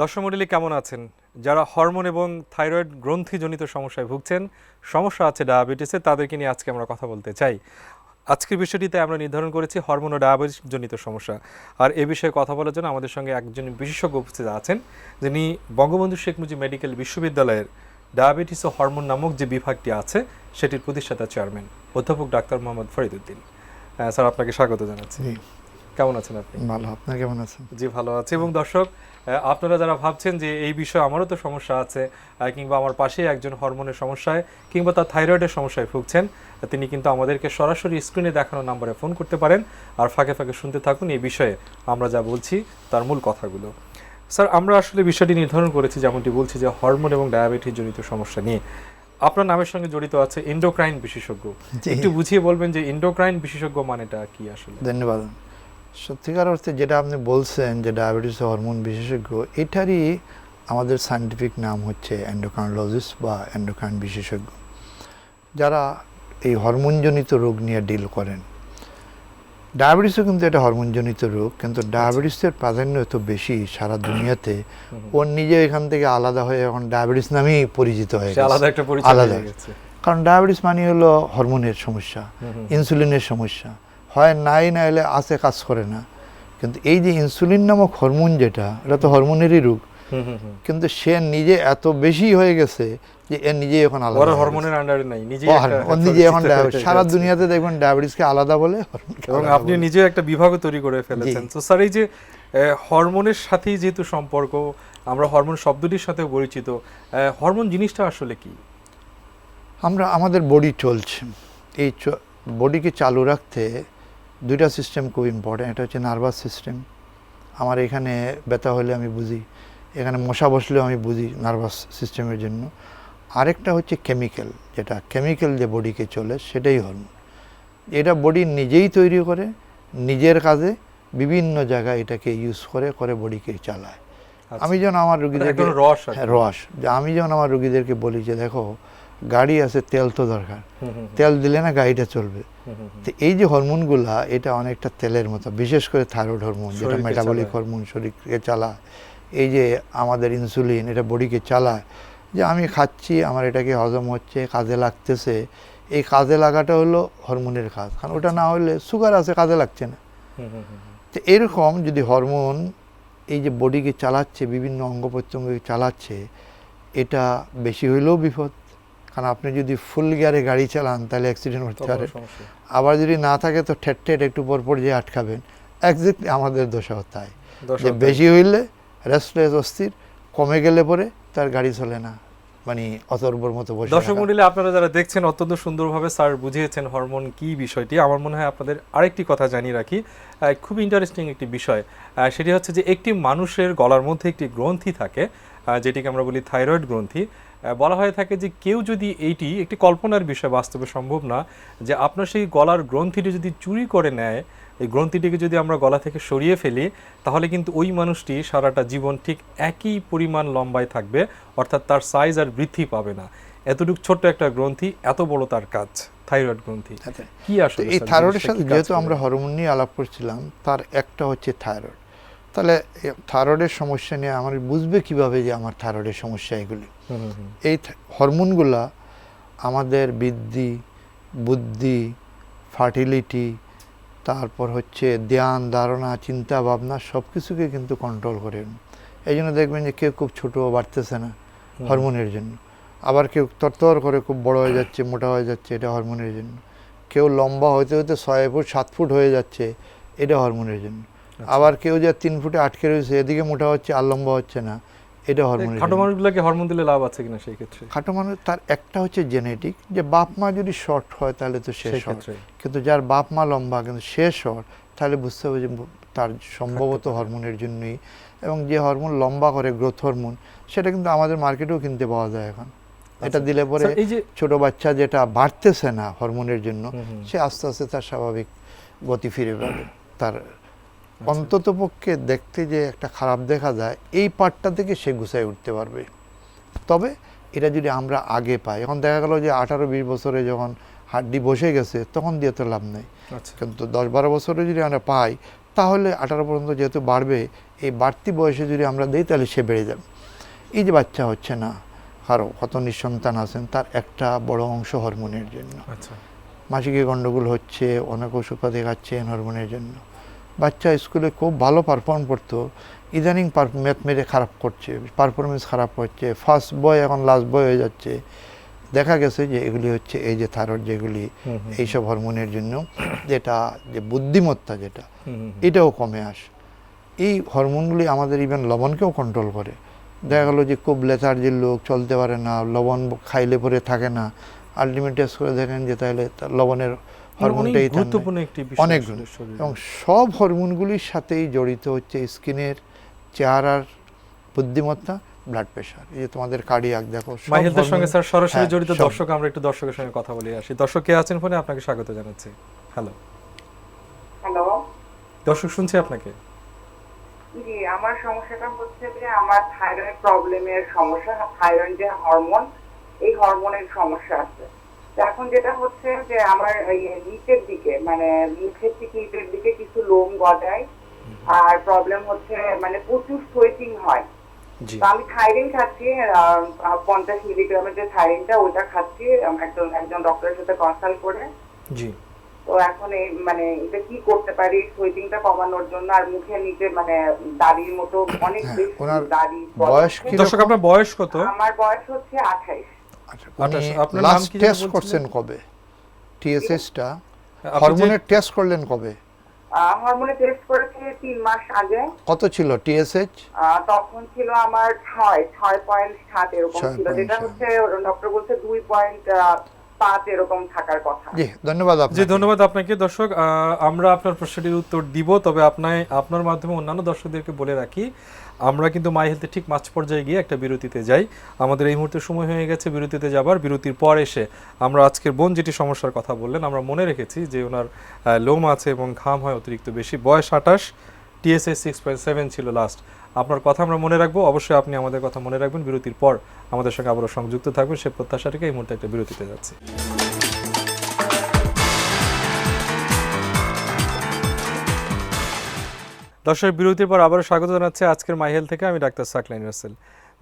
দর্শক মণ্ডলী, কেমন আছেন? যারা হরমোন এবং থাইরয়েড গ্রন্থিজনিত সমস্যায় ভুগছেন, সমস্যা আছে ডায়াবেটিসে তাদেরকে নিয়ে আজকে আমরা কথা বলতে চাই। আজকের বিষয়টিতে আমরা নির্ধারণ করেছি হরমোন ও ডায়াবেটিস জনিত সমস্যা। আর এ বিষয়ে কথা বলার জন্য আমাদের সঙ্গে একজন বিশেষজ্ঞ উপস্থিত আছেন, যিনি বঙ্গবন্ধু শেখ মুজিব মেডিকেল বিশ্ববিদ্যালয়ের ডায়াবেটিস ও হরমোন নামক যে বিভাগটি আছে, সেটির প্রতিষ্ঠাতা চেয়ারম্যান অধ্যাপক ডাক্তার মোহাম্মদ ফরিদুদ্দিন স্যার, আপনাকে স্বাগত জানাচ্ছি। কেমন আছেন আপনি? ভালো আপনার কেমন আছেন? জি ভালো আছে। এবং দর্শক আপনারা যারা ভাবছেন যে এই বিষয়ে আমারও তো সমস্যা আছে কিংবা আমার পাশেই একজন হরমোনের সমস্যায় কিংবা তার থাইরয়েডের সমস্যায় ভুগছেন তিনি কিন্তু আমাদেরকে সরাসরি স্ক্রিনে দেখানো নাম্বারে ফোন করতে পারেন আর ফাঁকে ফাঁকে শুনতে থাকুন এই বিষয়ে আমরা যা বলছি তার মূল কথাগুলো। স্যার আমরা আসলে বিষয়টি নির্ধারণ করেছি যেমনটি বলছি যে হরমোন এবং ডায়াবেটিস জনিত সমস্যা নিয়ে। আপনার নামের সঙ্গে জড়িত আছে ইন্ডোক্রাইন বিশেষজ্ঞ। একটু বুঝিয়ে বলবেন যে ইন্ডোক্রাইন বিশেষজ্ঞ মানেটা কি আসলে? ধন্যবাদ। সত্যিকার অর্থে যেটা আপনি বলছেন যে ডায়াবেটিস হরমোন বিশেষজ্ঞ এটারই আমাদের সায়েন্টিফিক নাম হচ্ছে অ্যান্ডোক্রাইনোলজিস্ট বা অ্যান্ডোক্রাইন বিশেষজ্ঞ। যারা এই হরমোনজনিত রোগ নিয়ে ডিল করেন। ডায়াবেটিসও কিন্তু এটা হরমোনজনিত রোগ কিন্তু ডায়াবেটিসের প্রাধান্য এত বেশি সারা দুনিয়াতে হুম। ওর নিজে এখান থেকে আলাদা হয়ে এখন ডায়াবেটিস নামেই পরিচিত হয়ে আলাদা একটা আলাদা। কারণ ডায়াবেটিস মানে হলো হরমোনের সমস্যা। ইনসুলিনের সমস্যা। হয় নাই না এলে আছে কাজ করে না। কিন্তু এই যে ইনসুলিন নামক হরমোন যেটা এটা তো হরমোনেরই রোগ। হুম হুম হুম। কিন্তু সে নিজে এত বেশি হয়ে গেছে যে এর নিজেই এখন আলাদা হরমোনের আন্ডারে নাই নিজেই ও নিজে এখন সারা দুনিয়াতে দেখবেন ডায়াবেটিসকে আলাদা বলে এবং আপনি। নিজে একটা বিভাগ তৈরি করে ফেলেছেন। তো স্যার এই যে হরমোনের সাথেই যেহেতু সম্পর্ক আমরা হরমোন শব্দটির সাথে পরিচিত হরমোন জিনিসটা আসলে কি? আমরা আমাদের বডি চলছে। এই বডিকে চালু রাখতে দুইটা সিস্টেম খুব ইম্পর্টেন্ট এটা হচ্ছে নার্ভাস সিস্টেম আমার এখানে ব্যথা হলে আমি বুঝি এখানে মশা বসলেও আমি বুঝি নার্ভাস সিস্টেমের জন্য। আরেকটা হচ্ছে কেমিক্যাল যেটা কেমিক্যাল যে বডিকে চলে সেটাই হরমোন এটা বডি নিজেই তৈরি করে নিজের কাজে বিভিন্ন জায়গায় এটাকে ইউজ করে করে বডিকে চালায়। আচ্ছা। আমি যেন আমার মানে রুগীদেরকে রস। হ্যাঁ, রস। যে আমি যেমন আমার রুগীদেরকে বলি যে দেখো গাড়ি আছে তেল তো দরকার। তেল দিলে না গাড়িটা চলবে। তো এই যে হরমোনগুলা এটা অনেকটা তেলের মতো বিশেষ করে থাইরয়েড হরমোন যেটা মেটাবলিক হরমোন শরীরকে চালায়। এই যে আমাদের ইনসুলিন এটা বডিকে চালায়। যে আমি খাচ্ছি আমার এটাকে হজম হচ্ছে কাজে লাগতেছে। এই কাজে লাগাটা হলো হরমোনের কাজ। কারণ ওটা না হলে সুগার আছে কাজে লাগছে না। তো এরকম যদি হরমোন এই যে বডিকে চালাচ্ছে বিভিন্ন অঙ্গ প্রত্যঙ্গকে চালাচ্ছে এটা বেশি হইলেও বিপদ। কারণ আপনি যদি ফুল গিয়ারে গাড়ি চালান তাহলে অ্যাক্সিডেন্ট হতে পারে। আবার যদি না থাকে তো ঠেট ঠেট একটু পর পর যে আটকাবেন। একজাক্টলি আমাদের দশাও তাই যে বেশি হইলে রেস্টলেস অস্থির কমে গেলে পরে তার গাড়ি চলে না। মানে অতর্বর মতো বসে দর্শক। মন্ডলী আপনারা যারা দেখছেন অত্যন্ত সুন্দরভাবে স্যার বুঝিয়েছেন হরমোন কি বিষয়টি আমার মনে হয় আপনাদের আরেকটি কথা জানিয়ে রাখি। খুব ইন্টারেস্টিং একটি বিষয়। সেটি হচ্ছে যে একটি মানুষের গলার মধ্যে একটি গ্রন্থি থাকে যেটিকে আমরা বলি থাইরয়েড গ্রন্থি। বলা হয়ে থাকে যে কেউ যদি এইটি একটি কল্পনার বিষয় বাস্তবে সম্ভব না যে আপনার সেই গলার গ্রন্থিটি যদি চুরি করে নেয় এই গ্রন্থিটিকে যদি আমরা গলা থেকে সরিয়ে ফেলি তাহলে কিন্তু ওই মানুষটি সারাটা জীবন ঠিক একই পরিমাণ লম্বায় থাকবে অর্থাৎ তার সাইজ আর বৃদ্ধি পাবে না এতটুকু ছোট্ট একটা গ্রন্থি এত বড় তার কাজ থাইরয়েড গ্রন্থি আচ্ছা। কি আসলে এই থাইরয়েডের সাথে যেহেতু আমরা হরমোন নিয়ে আলাপ করছিলাম তার একটা হচ্ছে থাইরয়েড তাহলে থাইরয়েডের সমস্যা নিয়ে আমার বুঝবে কীভাবে যে আমার থাইরয়েডের সমস্যা এগুলি। এই হরমোনগুলা আমাদের বৃদ্ধি বুদ্ধি ফার্টিলিটি তারপর হচ্ছে ধ্যান ধারণা চিন্তা ভাবনা সব কিছুকে কিন্তু কন্ট্রোল করে। এই জন্য দেখবেন যে কেউ খুব ছোটো বাড়তেছে না হরমোনের জন্য। আবার কেউ তরতর করে খুব বড় হয়ে যাচ্ছে মোটা হয়ে যাচ্ছে এটা হরমোনের জন্য। কেউ লম্বা হতে হতে ছয় ফুট সাত ফুট হয়ে যাচ্ছে এটা হরমোনের জন্য। আচ্ছা। আবার কেউ যে তিন ফুটে আটকে রয়েছে এদিকে মোটা হচ্ছে আর লম্বা হচ্ছে না। এটা হরমোন খাটো। মানুষগুলোকে হরমোন দিলে লাভ আছে কিনা সেই ক্ষেত্রে খাটো মানুষ তার একটা হচ্ছে জেনেটিক যে বাপ মা যদি শর্ট হয় তাহলে তো সে শর্ট কিন্তু যার বাপ মা লম্বা কিন্তু সে শর্ট তাহলে বুঝতে হবে যে তার সম্ভবত হরমোনের জন্যই এবং যে হরমোন লম্বা করে গ্রোথ হরমোন সেটা কিন্তু আমাদের মার্কেটেও কিনতে পাওয়া যায় এখন এটা আচ্ছা। দিলে পরে এই যে ছোট বাচ্চা যেটা বাড়তেছে না হরমোনের জন্য। সে আস্তে আস্তে তার স্বাভাবিক গতি ফিরে পাবে তার আচ্ছা। অন্তত পক্ষে দেখতে যে একটা খারাপ দেখা যায় এই পার্টটা থেকে সে গুছায় উঠতে পারবে। তবে এটা যদি আমরা আগে পাই এখন দেখা গেল যে আঠারো বিশ বছরে যখন হাড্ডি বসে গেছে তখন দিয়ে তো লাভ নেই। আচ্ছা। কিন্তু দশ বারো বছরে যদি আমরা পাই তাহলে আঠারো পর্যন্ত যেহেতু বাড়বে এই বাড়তি বয়সে যদি আমরা দিই তাহলে সে বেড়ে যাবে। এই যে বাচ্চা হচ্ছে না কারও কত নিঃসন্তান আছেন তার একটা বড় অংশ হরমোনের জন্য। আচ্ছা। মাসিকে গণ্ডগোল হচ্ছে অনেক ওষুধপাতি খাচ্ছেন হরমোনের জন্য। বাচ্চা স্কুলে খুব ভালো পারফর্ম করতো। ইদানিং ম্যাথ মেরে খারাপ করছে পারফরমেন্স খারাপ হচ্ছে ফার্স্ট বয় এখন লাস্ট বয় হয়ে যাচ্ছে। দেখা গেছে যে এগুলি হচ্ছে এই যে থাইরয়েড যেগুলি এইসব হরমোনের জন্য যেটা যে বুদ্ধিমত্তা যেটা। এটাও কমে আসে। এই হরমোনগুলি আমাদের ইভেন লবণকেও কন্ট্রোল করে। দেখা গেলো যে খুব লেথার্জির লোক চলতে পারে না লবণ খাইলে পরে থাকে না। আলটিমেট টেস্ট করে দেখেন যে তাহলে লবণের হরমোনটাই গুরুত্বপূর্ণ একটি অনেক এবং সব হরমোনগুলির সাথেই জড়িত হচ্ছে স্কিনের চেহারার বুদ্ধিমত্তা ব্লাড প্রেশার এই যে তোমাদের কার্ডিয়াক দেখো মাই হেলথের সঙ্গে স্যার সরাসরি হ্যাঁ, জড়িত দর্শক আমরা একটু দর্শকের সঙ্গে কথা বলে আসি। দর্শক কে আছেন ফোনে? আপনাকে স্বাগত জানাচ্ছি। হ্যালো হ্যালো দর্শক শুনছি আপনাকে। জি আমার সমস্যাটা হচ্ছে যে আমার থাইরয়েড প্রবলেমের সমস্যা থাইরয়েড যে হরমোন এই হরমোনের সমস্যা আছে। এখন যেটা হচ্ছে যে আমার নিচের দিকে মানে মুখের থেকে ইটের দিকে কিছু লোম গজায় আর প্রবলেম হচ্ছে মানে প্রচুর সোয়েটিং হয়। আমি থাইরিন খাচ্ছি পঞ্চাশ মিলিগ্রামের যে থাইরিনটা ওটা খাচ্ছি একজন একজন ডক্টরের সাথে কনসাল্ট করে। তো এখন এই মানে এটা কি করতে পারি? সোয়েটিংটা কমানোর জন্য আর মুখের নিচে মানে দাড়ির মতো অনেক বেশি দাড়ি বয়স দর্শক আপনার বয়স কত? আমার বয়স হচ্ছে 28 লাস্ট টেস্ট করছেন কবে? টিএসএসটা হরমোনের টেস্ট করলেন কবে? হরমোনে টেস্ট করেছি তিন মাস আগে। কত ছিল টিএসএইচ তখন ছিল আমার ছয় ছয় পয়েন্ট সাত এরকম ছিল যেটা হচ্ছে ডক্টর বলছে দুই পয়েন্ট পাঁচ এরকম থাকার কথা। জি ধন্যবাদ আপনাকে। দর্শক আহ, আমরা আপনার প্রশ্নটির উত্তর দিব তবে আপনার আপনার মাধ্যমে অন্যান্য দর্শকদেরকে বলে রাখি। আমরা কিন্তু মাই হেলথে ঠিক মাঝ পর্যায়ে গিয়ে একটা বিরতিতে যাই। আমাদের এই মুহূর্তে সময় হয়ে গেছে বিরতিতে যাবার। বিরতির পর এসে আমরা আজকের বোন যেটি সমস্যার কথা বললেন, আমরা মনে রেখেছি যে ওনার লোম আছে এবং ঘাম হয় অতিরিক্ত বেশি। বয়স আঠাশ টিএসএ সিক্স পয়েন্ট সেভেন ছিল লাস্ট আপনার কথা আমরা মনে রাখব। অবশ্যই আপনি আমাদের কথা মনে রাখবেন। বিরতির পর আমাদের সঙ্গে আবারও সংযুক্ত থাকবেন। সে প্রত্যাশা রেখে এই মুহূর্তে একটা বিরতিতে যাচ্ছি। দর্শক বিরতির পর আবারও স্বাগত জানাচ্ছি আজকের মাই হেলথ থেকে আমি ডাক্তার সাকলাইন রাসেল।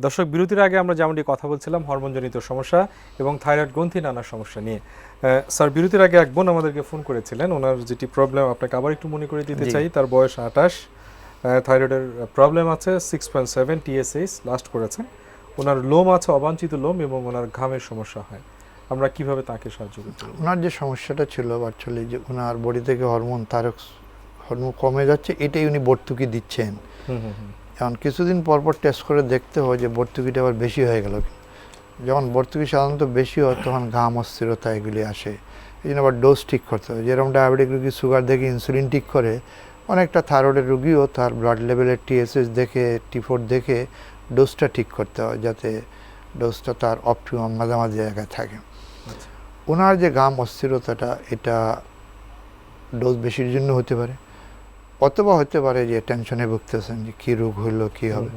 দর্শক বিরতির আগে আমরা যেমনটি কথা বলছিলাম হরমোনজনিত সমস্যা এবং থাইরয়েড গ্রন্থি নানা সমস্যা নিয়ে। স্যার বিরতির আগে এক বোন আমাদেরকে ফোন করেছিলেন। ওনার যেটি প্রবলেম আপনাকে আবার একটু মনে করে দিতে চাই তার বয়স আঠাশ। থাইরয়েডের প্রবলেম আছে six point seven TSH last করেছেন ওনার লোম আছে অবাঞ্ছিত লোম এবং ওনার ঘামের সমস্যা হয়। আমরা কীভাবে তাকে সাহায্য করতে ওনার যে সমস্যাটা ছিল অ্যাকচুয়ালি যে ওনার বডি থেকে হরমোন তারক হরমোন কমে যাচ্ছে এটাই উনি ভর্তুকি দিচ্ছেন। এখন কিছুদিন পর পর টেস্ট করে দেখতে হয় যে ভর্তুকিটা আবার বেশি হয়ে গেল। যখন ভর্তুকি সাধারণত বেশি হয় তখন ঘাম অস্থিরতা এগুলি আসে। এই জন্য আবার ডোজ ঠিক করতে হবে যেরকম ডায়াবেটিক রুগী সুগার দেখে ইনসুলিন ঠিক করে অনেকটা থাইরয়েডের রুগীও তার ব্লাড লেভেলের টিএসএস দেখে টিফোর দেখে ডোজটা ঠিক করতে হয় যাতে ডোজটা তার অপটিমাম মাঝামাঝি জায়গায় থাকে। আচ্ছা। ওনার যে গাম অস্থিরতাটা এটা ডোজ বেশির জন্য হতে পারে। অথবা হতে পারে যে টেনশনে ভুগতেছেন যে কী রোগ হইল কী হবে।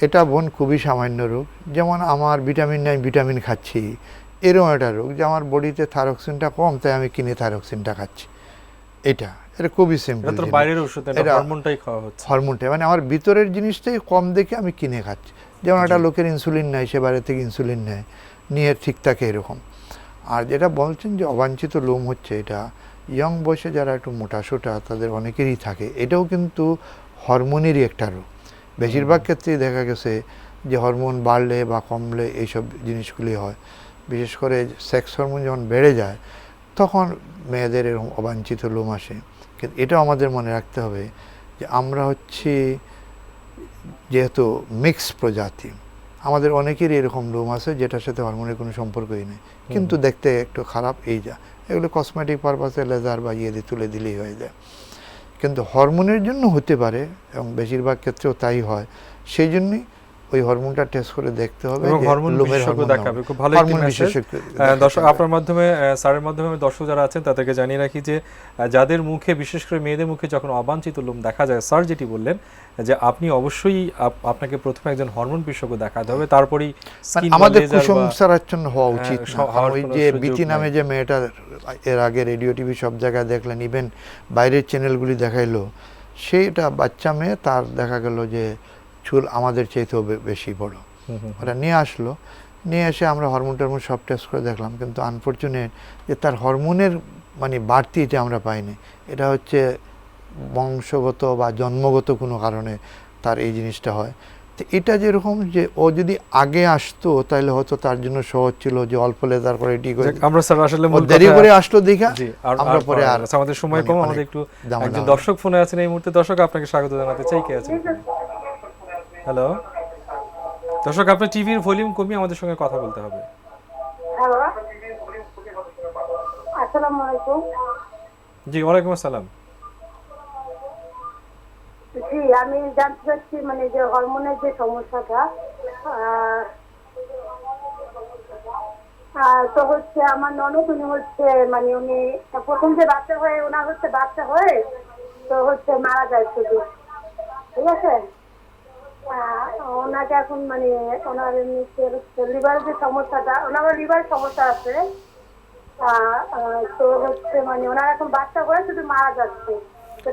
এটা বোন খুবই সামান্য রোগ। যেমন আমার ভিটামিন নাই ভিটামিন খাচ্ছি। এরকম একটা রোগ যে আমার বডিতে থাইরক্সিনটা কম তাই আমি কিনে থাইরক্সিনটা খাচ্ছি। এটা এটা খুবই এটা সিম্পল তো বাইরের ওষুধ এটা এটা- হরমোনটাই খাওয়া হচ্ছে। হরমোনটা মানে আমার ভিতরের জিনিসটাই কম দেখে আমি কিনে খাচ্ছি। যেমন একটা লোকের ইনসুলিন নেয় সে বাইরে থেকে ইনসুলিন নেয়। নিয়ে ঠিক থাকে এরকম। আর যেটা বলছেন যে অবাঞ্ছিত লোম হচ্ছে এটা ইয়ং বয়সে যারা একটু মোটাসোটা তাদের অনেকেরই থাকে। এটাও কিন্তু হরমোনেরই একটা রোগ। বেশিরভাগ ক্ষেত্রেই দেখা গেছে যে হরমোন বাড়লে বা কমলে এইসব জিনিসগুলি হয়। বিশেষ করে সেক্স হরমোন যখন বেড়ে যায় তখন মেয়েদের এরকম অবাঞ্ছিত লোম আসে। কিন্তু এটাও আমাদের মনে রাখতে হবে যে আমরা হচ্ছি যেহেতু মিক্স প্রজাতি। আমাদের অনেকেরই এরকম রুম আছে যেটার সাথে হরমোনের কোনো সম্পর্কই নেই। কিন্তু দেখতে একটু খারাপ এই যা। এগুলো কসমেটিক পারপাসে লেজার বা ইয়ে দিয়ে তুলে দিলেই হয়ে যায়। কিন্তু হরমোনের জন্য হতে পারে এবং বেশিরভাগ ক্ষেত্রেও তাই হয়। সেই জন্যই ওই হরমোনটা টেস্ট করে দেখতে হবে হরমোন বিশেষজ্ঞ দেখাবে। খুব ভালো একটি মেসেজ দর্শক আপনার মাধ্যমে স্যারের মাধ্যমে দর্শক যারা আছেন তাদেরকে জানিয়ে রাখি যে যাদের মুখে বিশেষ করে মেয়েদের মুখে যখন অবাঞ্ছিত লোম দেখা যায় স্যার যেটি বললেন যে আপনি অবশ্যই আপনাকে প্রথমে একজন হরমোন বিশেষজ্ঞ দেখাতে হবে তারপরেই আমাদের laser বা- হওয়া হ্যাঁ, উচিত ওই যে বিটি নামে যে মেয়েটা এর আগে রেডিও টিভি সব জায়গায় দেখলেন ইভেন বাইরের চ্যানেলগুলি দেখাইলো সেইটা বাচ্চা মেয়ে তার দেখা গেল যে চুল আমাদের চাইতেও বেশি বড়। ওটা নিয়ে আসলো। নিয়ে এসে আমরা হরমোন টরমোন সব টেস্ট করে দেখলাম কিন্তু আনফর্চুনেট যে তার হরমোনের মানে বাড়তি এটা আমরা পাইনি। এটা হচ্ছে বংশগত বা জন্মগত কোনো কারণে তার এই জিনিসটা হয়। তো এটা যেরকম যে ও যদি আগে আসতো তাহলে হয়তো তার জন্য সহজ ছিল যে অল্প লেদার করে এটি করে আমরা স্যার আসলে দেরি করে আসলো দেখা আমরা পরে আর আমাদের সময় মানে কম আমাদের একটু একজন। দর্শক ফোনে আছেন এই মুহূর্তে। দর্শক আপনাকে স্বাগত জানাতে চাই। কে আছেন? হ্যালো দর্শক আপনার টিভির ভলিউম কমিয়ে আমাদের সঙ্গে কথা বলতে হবে। হ্যালো আসসালামু আলাইকুম। জি ওয়ালাইকুম আসসালাম। জি আমি জানতে চাচ্ছি মানে যে হরমোনের যে সমস্যাটা তো হচ্ছে আমার ননদ উনি হচ্ছে মানে উনি প্রথম যে বাচ্চা হয়ে ওনার হচ্ছে বাচ্চা হয়ে তো হচ্ছে মারা যায় শুধু। ঠিক আছে? ওনাকে এখন মানে ওনার লিভারের যে সমস্যাটা ওনার লিভার সমস্যা আছে। তো হচ্ছে মানে ওনার এখন বাচ্চা হয়ে শুধু মারা যাচ্ছে।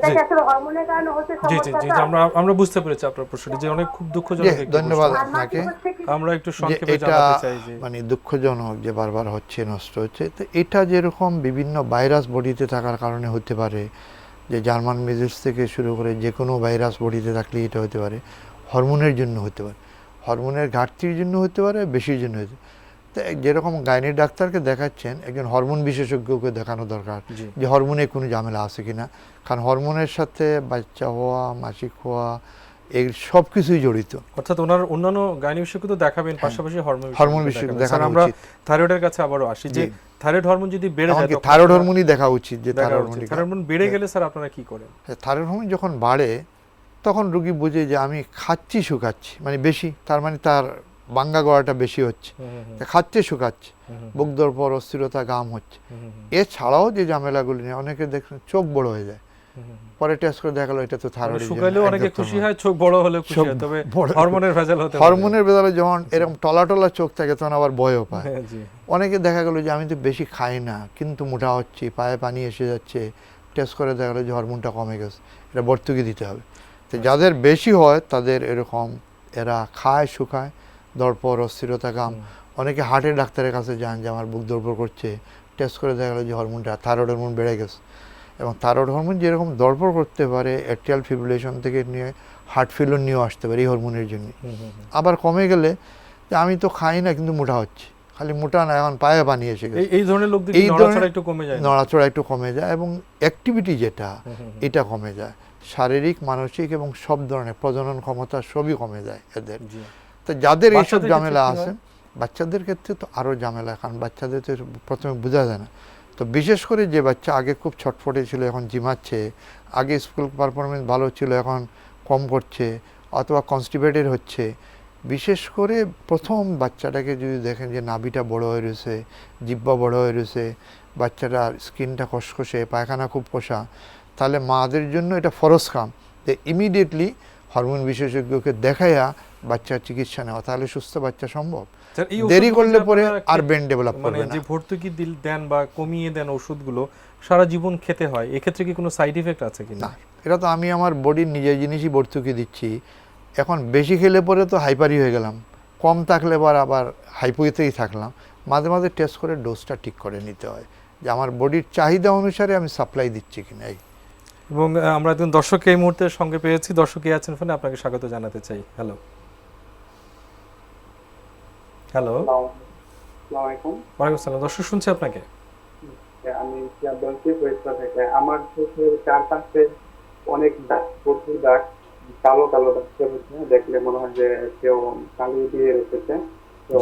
জি। আসলে হরমোনের কারণে হচ্ছে জি জি জি জি, সমস্যাটা আমরা আমরা বুঝতে পেরেছি আপনার প্রশ্নটি যে অনেক খুব দুঃখজনক ধন্যবাদ প্রশ্ন। আর মাটি আপনাকে আমরা একটু যে সংক্ষেপে এটা জানাতে চাই যে মানে দুঃখজনক যে বারবার হচ্ছে নষ্ট হচ্ছে। তো এটা যেরকম বিভিন্ন ভাইরাস বডিতে থাকার কারণে হতে পারে যে জার্মান মেজিস থেকে শুরু করে যে কোনো ভাইরাস বডিতে থাকলে এটা হতে পারে। হরমোনের জন্য হতে পারে। হরমোনের ঘাটতির জন্য হতে পারে বেশির জন্য হতে পারে। তো যেরকম গাইনির ডাক্তারকে দেখাচ্ছেন একজন হরমোন বিশেষজ্ঞকে দেখানো দরকার যে হরমোনে কোনো ঝামেলা আছে কিনা। কারণ হরমোনের সাথে বাচ্চা হওয়া মাসিক হওয়া এই সব কিছুই জড়িত। অর্থাৎ ওনার অন্যান্য গাইনি বিশেষজ্ঞ তো দেখাবেন পাশাপাশি হরমোন হ্যাঁ। হরমোন বিশেষজ্ঞ। দেখানো আমরা থাইরয়েডের কাছে আবারও আসি যে থাইরয়েড হরমোন যদি বেড়ে যায় থাইরয়েড হরমোনই দেখা উচিত যে থাইরয়েড হরমোন বেড়ে গেলে স্যার আপনারা কি করেন? থাইরয়েড হরমোন যখন বাড়ে তখন রুগী বুঝে যে আমি খাচ্ছি শুকাচ্ছি। মানে বেশি তার মানে তার বাঙ্গা গড়াটা বেশি হচ্ছে। খাচ্ছে শুকাচ্ছে। হুম, হুম, বুক অস্থিরতা গাম হচ্ছে। এছাড়াও যে ঝামেলাগুলি নিয়ে অনেকে দেখছেন চোখ বড় হয়ে যায়। পরে টেস্ট করে দেখা গেলো এটা তো মানে থাইরয়েড শুকাইলেও অনেকে খুশি হয় চোখ বড় হলে খুশি হয় তবে হরমোনের ভেজাল হতে হরমোনের যখন এরকম টলা টলা চোখ থাকে তখন আবার ভয়ও পায়। হ্যাঁ, অনেকে দেখা গেলো যে আমি তো বেশি খাই না কিন্তু মোটা হচ্ছি পায়ে পানি এসে যাচ্ছে। টেস্ট করে দেখা গেলো যে হরমোনটা কমে গেছে। এটা ভর্তুকি দিতে হবে। তো যাদের বেশি হয় তাদের এরকম এরা খায় শুকায় দরপর অস্থিরতা গাম অনেকে হার্টের ডাক্তারের কাছে যান যে আমার বুক দরপর করছে। টেস্ট করে দেখা গেলো যে হরমোনটা থাইরয়েড হরমোন বেড়ে গেছে। এবং থাইরয়েড হরমোন যেরকম দরপর করতে পারে অ্যাট্রিয়াল ফিব্রিলেশন থেকে নিয়ে হার্ট ফেলিওর নিয়েও আসতে পারে এই হরমোনের জন্য। আবার কমে গেলে যে আমি তো খাই না কিন্তু মোটা হচ্ছে। খালি মোটা না এখন পায়ে পানি এসে গেছে। এই ধরনের লোকদের এই ধরনের- নড়াচড়া একটু কমে যায়? নড়াচড়া একটু কমে যায় এবং অ্যাক্টিভিটি যেটা। এটা কমে যায়। শারীরিক মানসিক এবং সব ধরনের প্রজনন ক্ষমতা সবই কমে যায় এদের। তো যাদের এইসব ঝামেলা আছে বাচ্চাদের ক্ষেত্রে তো আরও ঝামেলা কারণ বাচ্চাদের তো প্রথমে বোঝা যায় না। তো বিশেষ করে যে বাচ্চা আগে খুব ছটফটে ছিল এখন জিমাচ্ছে আগে স্কুল পারফরমেন্স ভালো ছিল এখন কম করছে অথবা কনস্টিপেটেড হচ্ছে বিশেষ করে প্রথম বাচ্চাটাকে যদি দেখেন যে নাভিটা বড় হয়ে রয়েছে জিব্বা বড় হয়ে রয়েছে বাচ্চাটার স্কিনটা খসখসে পায়খানা খুব কষা তাহলে মাদের জন্য এটা ফরজ কাম। যে ইমিডিয়েটলি হরমোন বিশেষজ্ঞকে দেখাইয়া বাচ্চার চিকিৎসা নেওয়া তাহলে সুস্থ বাচ্চা সম্ভব। দেরি করলে পরে আর ব্রেন ডেভেলপ মানে করবে না। যে ভর্তুকি দিল দেন বা কমিয়ে দেন ওষুধগুলো সারা জীবন খেতে হয়। এক্ষেত্রে কি কোনো সাইড ইফেক্ট আছে কি না এটা তো আমি আমার বডির নিজের জিনিসই ভর্তুকি দিচ্ছি। এখন বেশি খেলে পরে তো হাইপারি হয়ে গেলাম। কম থাকলে এবার আবার হাইপোতেই থাকলাম। মাঝে মাঝে টেস্ট করে ডোজটা ঠিক করে নিতে হয়। যে আমার বডির চাহিদা অনুসারে আমি সাপ্লাই দিচ্ছি কিনা এই। এবং আমরা একজন দর্শক এই মুহূর্তে সঙ্গে পেয়েছি। দর্শক কে আছেন ফোনে আপনাকে স্বাগত জানাতে চাই। হ্যালো হ্যালো ওয়ালাইকুম আসসালাম। দর্শক শুনছি আপনাকে? আমি থেকে। আমার চারপাশে অনেক দাগ প্রচুর দাগ কালো কালো দাগ হচ্ছে দেখলে মনে হয় যে কেউ কালি দিয়ে রেখেছে। তো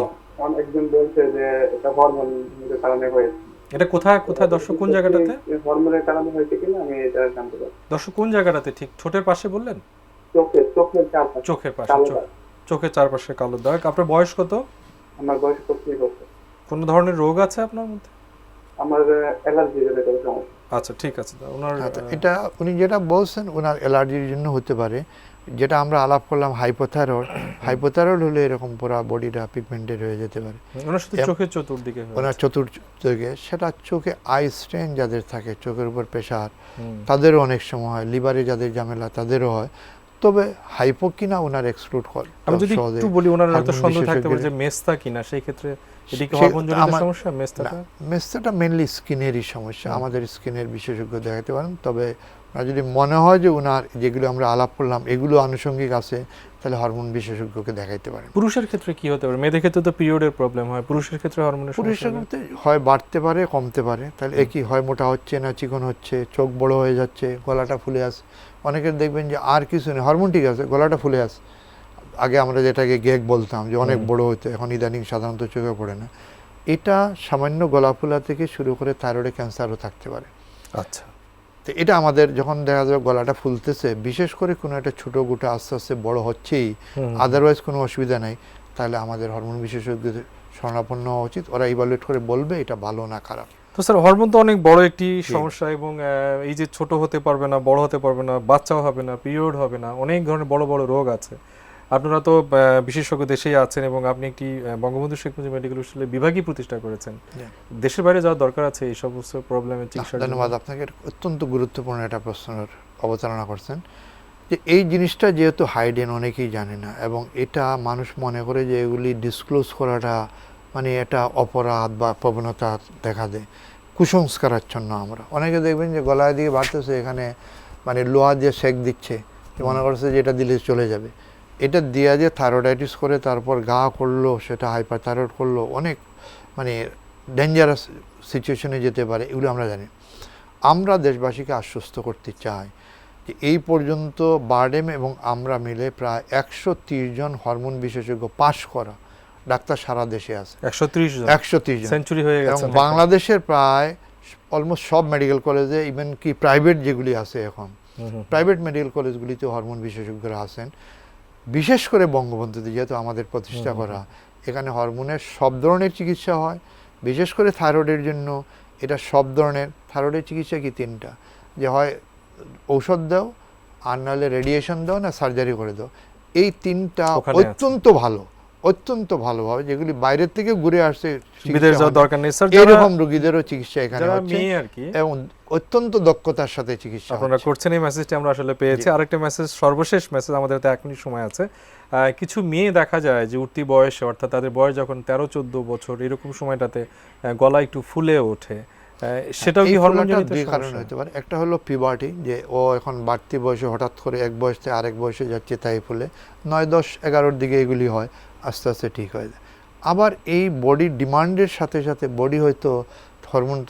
অনেকজন বলছে যে এটা হরমোন কারণে হয়েছে। এটা কোথায় কোথায়? দর্শক কোন জায়গাটাতে? হরমোনের কারণে হয়েছে কিনা আমি এটা জানতে পারি দর্শক কোন জায়গাটাতে? ঠিক ঠোঁটের পাশে বললেন? চোখের চোখের চারপাশে। চোখের পাশে কালো চোখ- দাগ। চোখের চারপাশে কালো দাগ। আপনার বয়স কত? আমার বয়স পঁচিশ বছর। কোনো ধরনের রোগ আছে আপনার মধ্যে? আমার অ্যালার্জি রিলেটেড সমস্যা আচ্ছা ঠিক আছে। ওনার আচ্ছা, এটা উনি যেটা বলছেন ওনার অ্যালার্জির জন্য হতে পারে। যেটা আমরা আলাপ করলাম হাইপোথাইরয়েড হাইপোথাইরয়েড হলে এরকম পুরো বডিটা পিগমেন্টেড হয়ে যেতে পারে। চোখের চতুর্দিকে হয়ে ওনার চতুর্দিকে সেটা চোখে আই স্ট্রেন যাদের থাকে চোখের উপর প্রেশার তাদেরও অনেক সময় হয় লিভারে যাদের ঝামেলা তাদেরও হয়। তবে হাইপো কিনা ওনার এক্সক্লুড করে আমি যদি একটু বলি ওনার হয়তো সন্দেহ থাকতে পারে যে মেস্তা কিনা সেই ক্ষেত্রে এটি কি সমস্যা? মেস্তাটা? মেস্তাটা মেনলি স্কিনেরই সমস্যা। আমাদের স্কিনের বিশেষজ্ঞ দেখাতে পারেন তবে ওনার যদি মনে হয় যে ওনার যেগুলো আমরা আলাপ করলাম এগুলো আনুষঙ্গিক আছে তাহলে হরমোন বিশেষজ্ঞকে দেখাইতে পারেন। পুরুষের ক্ষেত্রে কি হতে পারে? মেয়েদের ক্ষেত্রে তো পিরিয়ডের প্রবলেম হয়। পুরুষের ক্ষেত্রে হরমোনের পুরুষের ক্ষেত্রে হয় বাড়তে পারে কমতে পারে। তাহলে একই হয় মোটা হচ্ছে না চিকন হচ্ছে চোখ বড় হয়ে যাচ্ছে গলাটা ফুলে আসে। অনেকের দেখবেন যে আর কিছু নেই হরমোন ঠিক আছে গলাটা ফুলে আসে। আগে আমরা যেটাকে গেগ বলতাম যে অনেক। বড় হতো এখন ইদানিং সাধারণত চোখে পড়ে না। এটা সামান্য গলা ফুলা থেকে শুরু করে থাইরয়েডে ক্যান্সারও থাকতে পারে। আচ্ছা। তো এটা আমাদের যখন দেখা যাবে গলাটা ফুলতেছে বিশেষ করে কোনো একটা ছোটো গোটা আস্তে আস্তে বড় হচ্ছেই আদারওয়াইজ কোনো অসুবিধা নাই। তাহলে আমাদের হরমোন বিশেষজ্ঞদের শরণাপন্ন হওয়া উচিত। ওরা ইভালুয়েট করে বলবে এটা ভালো না খারাপ। তো স্যার হরমোন তো অনেক বড় একটি সমস্যা এবং এই যে ছোট হতে পারবে না বড় হতে পারবে না বাচ্চাও হবে না পিরিয়ড হবে না অনেক ধরনের বড় বড় রোগ আছে। আপনারা তো বিশেষজ্ঞ দেশেই আছেন এবং আপনি একটি বঙ্গবন্ধু শেখ মুজিব মেডিকেল বিশ্ববিদ্যালয়ে বিভাগই প্রতিষ্ঠা করেছেন। দেশের বাইরে যাওয়ার দরকার আছে এই সমস্ত প্রবলেমের চিকিৎসা ধন্যবাদ। আপনাকে অত্যন্ত গুরুত্বপূর্ণ একটা প্রশ্নের অবতারণা করছেন। যে এই জিনিসটা যেহেতু হাইডেন অনেকেই জানে না এবং এটা মানুষ মনে করে যে এগুলি ডিসক্লোজ করাটা মানে এটা অপরাধ বা প্রবণতা দেখা দেয়। কুসংস্কারাচ্ছন্ন আমরা। অনেকে দেখবেন যে গলায় দিয়ে বাড়তেছে এখানে মানে লোহা দিয়ে সেক দিচ্ছে। মনে করছে যে এটা দিলে চলে যাবে। এটা দিয়া যে থাইরয়েডাইটিস করে তারপর গা করল সেটা হাইপার থাইরয়েড করল অনেক মানে ডেঞ্জারাস সিচুয়েশনে যেতে পারে এগুলো আমরা জানি। আমরা দেশবাসীকে আশ্বস্ত করতে চাই যে এই পর্যন্ত বারডেম এবং আমরা মিলে প্রায় একশো জন হরমোন বিশেষজ্ঞ পাশ করা ডাক্তার সারা দেশে আছে। একশো ত্রিশ জন? একশো জন। সেঞ্চুরি হয়ে এবং গেছে বাংলাদেশের প্রায় অলমোস্ট সব মেডিকেল কলেজে ইভেন কি প্রাইভেট যেগুলি আছে এখন। প্রাইভেট মেডিকেল কলেজগুলিতে হরমোন বিশেষজ্ঞরা আছেন। বিশেষ করে বঙ্গবন্ধুতে যেহেতু আমাদের প্রতিষ্ঠা করা এখানে হরমোনের সব ধরনের চিকিৎসা হয়। বিশেষ করে থাইরয়েডের জন্য এটা সব ধরনের থাইরয়েডের চিকিৎসা কি তিনটা? যে হয় ঔষধ দাও আর নাহলে রেডিয়েশন দাও না সার্জারি করে দাও। এই তিনটা অত্যন্ত ভালো। অত্যন্ত ভালোভাবে যেগুলি বাইরের থেকে ঘুরে আসছে বিদেশ যাওয়ার দরকার নেই। স্যার যারা এরকম রোগীদেরও চিকিৎসা এখানে হচ্ছে আর কি এবং অত্যন্ত দক্ষতার সাথে চিকিৎসা আপনারা করছেন এই মেসেজটি আমরা আসলে পেয়েছি। আরেকটা মেসেজ সর্বশেষ মেসেজ আমাদের তো এক মিনিট সময় আছে। কিছু মেয়ে দেখা যায় যে উঠতি বয়সে অর্থাৎ তাদের বয়স যখন তেরো চোদ্দ বছর এরকম সময়টাতে গলা একটু ফুলে ওঠে। সেটাও কি হরমোন ফোলাটা জনিত দুই কারণে? হতে পারে। একটা হলো পিবার্টি যে ও এখন বাড়তি বয়সে হঠাৎ করে এক বয়স থেকে আরেক বয়সে যাচ্ছে তাই ফুলে। নয় দশ এগারোর দিকে এগুলি হয়। আস্তে আস্তে ঠিক হয়ে যায়। আবার এই বডির ডিমান্ডের সাথে সাথে বডি হয়তো হরমোন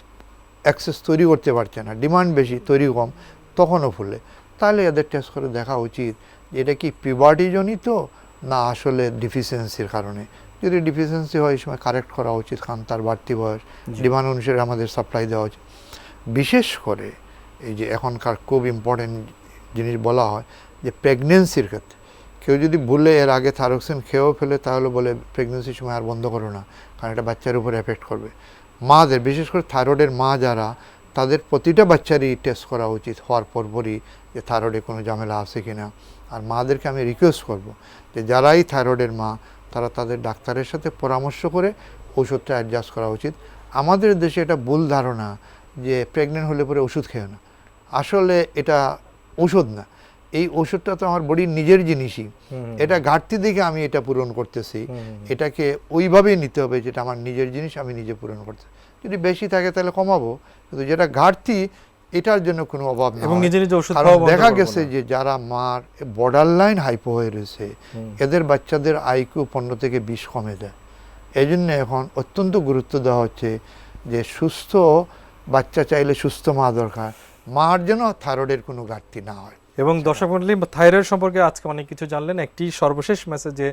অ্যাক্সেস তৈরি করতে পারছে না ডিমান্ড বেশি তৈরি কম তখনও ফুলে। তাহলে এদের টেস্ট করে দেখা উচিত যে এটা কি পিবার্টি জনিত না আসলে ডিফিসিয়েন্সির কারণে। যদি ডিফিসিয়েন্সি হয় এই সময় কারেক্ট করা উচিত কারণ তার বাড়তি বয়স ডিমান্ড অনুসারে আমাদের সাপ্লাই দেওয়া উচিত। বিশেষ করে এই যে এখনকার খুব ইম্পর্টেন্ট জিনিস বলা হয় যে প্রেগনেন্সির ক্ষেত্রে। কেউ যদি ভুলে এর আগে থারক্সিন খেয়েও ফেলে, তাহলে বলে প্রেগনেন্সির সময় আর বন্ধ করো না, কারণ এটা বাচ্চার উপর এফেক্ট করবে। মাদের, বিশেষ করে থাইরয়েডের মা যারা, তাদের প্রতিটা বাচ্চারই টেস্ট করা উচিত হওয়ার পরপরই যে থাইরয়েডে কোনো ঝামেলা আছে কি না আর মাদেরকে আমি রিকোয়েস্ট করব যে যারাই থাইরয়েডের মা, তারা তাদের ডাক্তারের সাথে পরামর্শ করে ওষুধটা অ্যাডজাস্ট করা উচিত। আমাদের দেশে এটা ভুল ধারণা যে প্রেগনেন্ট হলে পরে ওষুধ খেয়ে না। আসলে এটা ওষুধ না। এই ওষুধটা তো আমার বডির নিজের জিনিসই। এটা ঘাটতি দিকে আমি এটা পূরণ করতেছি। এটাকে ওইভাবেই নিতে হবে যেটা আমার নিজের জিনিস আমি নিজে পূরণ করতে। যদি বেশি থাকে তাহলে কমাবো। কিন্তু যেটা ঘাটতি এটার জন্য কোনো অভাব নেই এবং নিজে নিজে ওষুধ দেখা গেছে যে যারা মার বর্ডার লাইন হাইপো হয়ে রয়েছে এদের বাচ্চাদের আইকিউ পনেরো থেকে বিশ কমে দেয় এই জন্য এখন অত্যন্ত গুরুত্ব দেওয়া হচ্ছে যে সুস্থ বাচ্চা চাইলে সুস্থ মা দরকার। মার যেন থাইরয়েডের কোনো ঘাটতি না হয়। এবং দর্শক মন্ডলী, থাইরয়েড সম্পর্কে আজকে অনেক কিছু জানলেন। একটি সর্বশেষ মেসেজে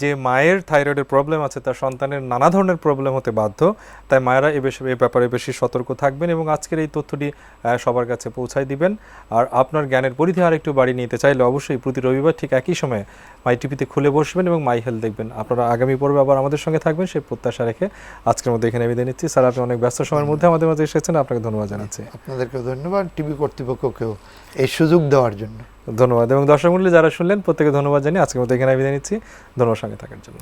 যে মায়ের থাইরয়েডের প্রবলেম আছে, তার সন্তানের নানা ধরনের প্রবলেম হতে বাধ্য। তাই মায়েরা এ এ ব্যাপারে বেশি সতর্ক থাকবেন এবং আজকের এই তথ্যটি সবার কাছে পৌঁছায় দিবেন। আর আপনার জ্ঞানের পরিধি আর একটু বাড়িয়ে নিতে চাইলে অবশ্যই প্রতি রবিবার ঠিক একই সময়ে মাই টিভিতে খুলে বসবেন এবং মাই হেলথ দেখবেন। আপনারা আগামী পর্বে আবার আমাদের সঙ্গে থাকবেন, সেই প্রত্যাশা রেখে আজকের মধ্যে এখানে বিদায় নিচ্ছি। স্যার, আপনি অনেক ব্যস্ত সময়ের মধ্যে আমাদের মাঝে এসেছেন, আপনাকে ধন্যবাদ জানাচ্ছি। আপনাদেরকেও ধন্যবাদ। টিভি কর্তৃপক্ষকেও এই সুযোগ দেওয়ার জন্য। ধন্যবাদ। এবং দর্শক মূল্যে যারা শুনলেন, প্রত্যেকে ধন্যবাদ জানিয়ে আজকের মতো এখানে বিদায় নিচ্ছি। ধন্যবাদ সঙ্গে থাকার জন্য।